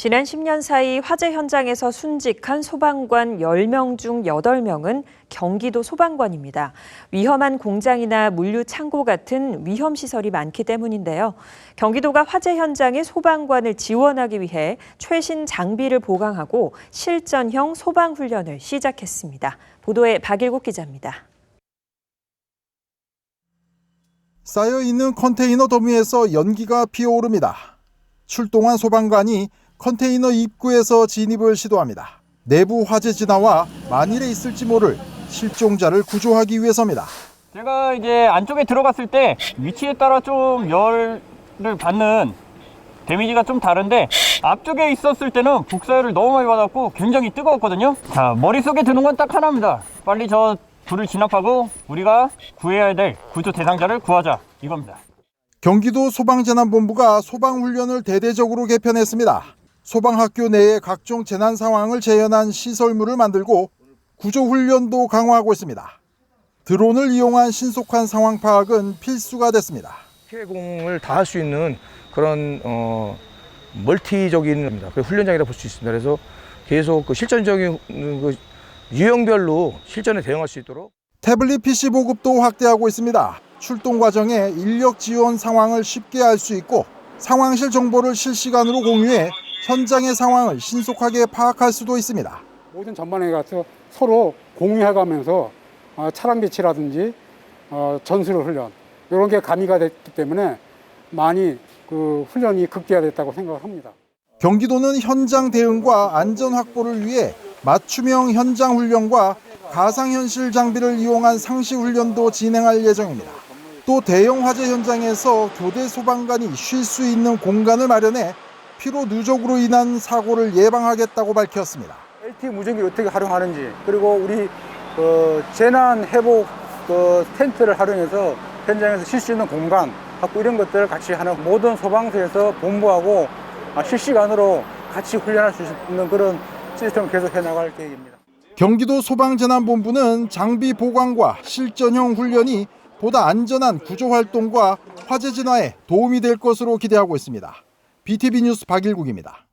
지난 10년 사이 화재 현장에서 순직한 소방관 10명 중 8명은 경기도 소방관입니다. 위험한 공장이나 물류 창고 같은 위험 시설이 많기 때문인데요. 경기도가 화재 현장에 소방관을 지원하기 위해 최신 장비를 보강하고 실전형 소방 훈련을 시작했습니다. 보도에 박일국 기자입니다. 쌓여 있는 컨테이너 더미에서 연기가 피어오릅니다. 출동한 소방관이 컨테이너 입구에서 진입을 시도합니다. 내부 화재 진화와 만일에 있을지 모를 실종자를 구조하기 위해서입니다. 제가 이제 안쪽에 들어갔을 때 위치에 따라 좀 열을 받는 데미지가 좀 다른데 앞쪽에 있었을 때는 북사열을 너무 많이 받았고 굉장히 뜨거웠거든요. 자, 머릿속에 드는 건 딱 하나입니다. 빨리 저 불을 진압하고 우리가 구해야 될 구조 대상자를 구하자 이겁니다. 경기도 소방재난본부가 소방훈련을 대대적으로 개편했습니다. 소방학교 내에 각종 재난 상황을 재현한 시설물을 만들고 구조훈련도 강화하고 있습니다. 드론을 이용한 신속한 상황 파악은 필수가 됐습니다. 피해공을 다 할 수 있는 그런 어, 멀티적인 겁니다. 그 훈련장이라 볼 수 있습니다. 그래서 계속 그 실전적인 그 유형별로 실전에 대응할 수 있도록 태블릿 PC 보급도 확대하고 있습니다. 출동 과정에 인력 지원 상황을 쉽게 알 수 있고 상황실 정보를 실시간으로 공유해 현장의 상황을 신속하게 파악할 수도 있습니다. 모든 전반에 가서 서로 공유해가면서 어, 차량 배치라든지 어, 전술 훈련 이런 게 가미가 됐기 때문에 많이 그 훈련이 극대화됐다고 생각을 합니다. 경기도는 현장 대응과 안전 확보를 위해 맞춤형 현장 훈련과 가상현실 장비를 이용한 상시 훈련도 진행할 예정입니다. 또 대형 화재 현장에서 교대 소방관이 쉴 수 있는 공간을 마련해 피로 누적으로 인한 사고를 예방하겠다고 밝혔습니다. LT 무전기를 어떻게 활용하는지 그리고 우리 그 재난 회복 그 텐트를 활용해서 현장에서 쉴 수 있는 공간 갖고 이런 것들을 같이 하는 모든 소방서에서 본부하고 아, 실시간으로 같이 훈련할 수 있는 그런 시스템을 계속 해 나갈 계획입니다. 경기도 소방재난본부는 장비 보강과 실전형 훈련이 보다 안전한 구조 활동과 화재 진화에 도움이 될 것으로 기대하고 있습니다. BTV 뉴스 박일국입니다.